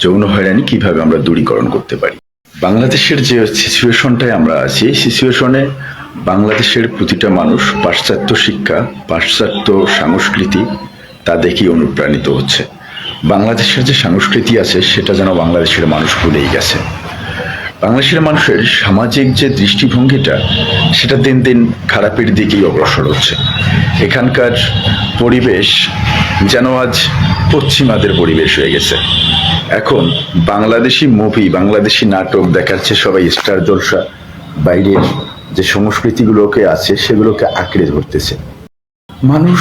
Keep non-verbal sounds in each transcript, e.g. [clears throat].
যৌন হয়রানি কীভাবে আমরা দূরীকরণ করতে পারি? বাংলাদেশের যে সিচুয়েশনটায় আমরা আছি সিচুয়েশনে বাংলাদেশের প্রতিটা মানুষ পাশ্চাত্য শিক্ষা, পাশ্চাত্য সংস্কৃতি, তা দেখেই অনুপ্রাণিত হচ্ছে। বাংলাদেশের যে সংস্কৃতি আছে, সেটা যেন বাংলাদেশের মানুষ ভুলেই গেছে। বাংলাদেশের মানুষের সামাজিক যে দৃষ্টিভঙ্গিটা, সেটা দিন দিন খারাপের দিকেই অগ্রসর হচ্ছে। এখানকার পরিবেশ যেন আজ পশ্চিমাদের পরিবেশ হয়ে গেছে। এখন বাংলাদেশি মুভি বাংলাদেশি নাটক দেখাচ্ছে সবাই স্টার জলসা বাইরের যে সংস্কৃতিগুলোকে আছে, সেগুলোকে আঁকড়ে ধরতেছে। মানুষ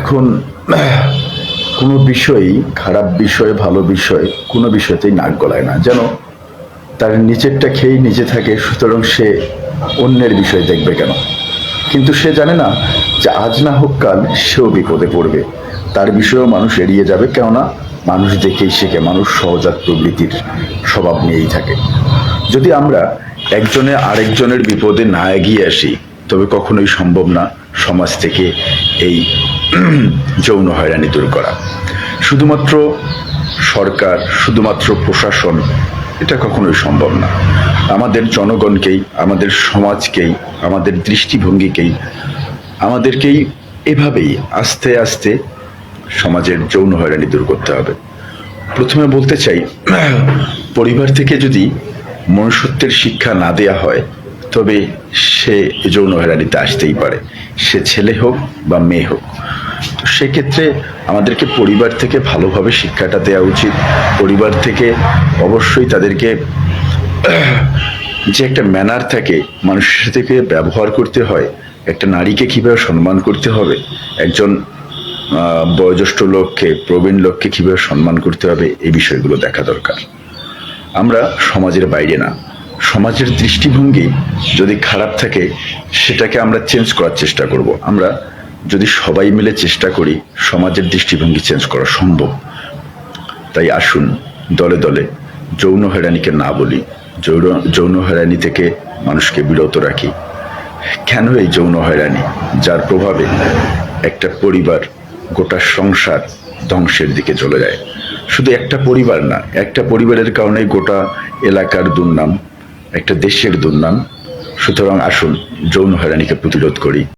এখন কোনো বিষয়ই খারাপ বিষয়, ভালো বিষয় কোনো বিষয়তেই নাক গলায় না। যেন তার নিজেরটা খেয়েই নিজে থাকে, সুতরাং সে অন্যের বিষয় দেখবে কেন? কিন্তু সে জানে না যে আজ না হোক কাল সেও বিপদে পড়বে। তার বিষয়েও মানুষ এড়িয়ে যাবে, কেননা মানুষ দেখেই শেখে, মানুষ সহজাত প্রবৃত্তির স্বভাব নিয়েই থাকে। যদি আমরা একজনে আরেকজনের বিপদে না এগিয়ে আসি, তবে কখনোই সম্ভব না সমাজ থেকে এই [clears throat] যৌন হয়রানি দূর করা। শুধুমাত্র সরকার, শুধুমাত্র প্রশাসন এটা কখনোই সম্ভব না। আমাদের জনগণকেই, আমাদের সমাজকেই, আমাদের দৃষ্টিভঙ্গিকেই, আমাদেরকেই এভাবেই আস্তে আস্তে সমাজের যৌন হয়রানি দূর করতে হবে। প্রথমে বলতে চাই, পরিবার থেকে যদি মনুষ্যত্বের শিক্ষা না দেয়া হয়, তবে সে যৌন হয়রানিতে আসতেই পারে। সে ছেলে হোক বা মেয়ে হোক। সেক্ষেত্রে আমাদেরকে পরিবার থেকে ভালোভাবে শিক্ষাটা দেওয়া উচিত। পরিবার থেকে অবশ্যই তাদেরকে যে একটা ম্যানার থাকে, মানুষের সাথে ব্যবহার করতে হয়, একটা নারীকে কীভাবে সম্মান করতে হবে, একজন বয়োজ্যেষ্ঠ লোককে, প্রবীণ লোককে কীভাবে সম্মান করতে হবে, এই বিষয়গুলো দেখা দরকার। আমরা সমাজের বাইরে না, সমাজের দৃষ্টিভঙ্গি যদি খারাপ থাকে, সেটাকে আমরা চেঞ্জ করার চেষ্টা করব। আমরা যদি সবাই মিলে চেষ্টা করি সমাজের দৃষ্টিভঙ্গি চেঞ্জ করা সম্ভব। তাই আসুন, দলে দলে যৌন হয়রানিকে না বলি, যৌন যৌন থেকে মানুষকে বিরত রাখি। কেন এই যৌন হয়রানি? যার প্রভাবে একটা পরিবার গোটা সংসার ধ্বংসের দিকে চলে যায়। শুধু একটা পরিবার না, একটা পরিবারের কারণে গোটা এলাকার দুর্নাম, একটা দেশের দুর্নাম। সুতরাং আসুন, যৌন হয়রানিকে প্রতিরোধ করি।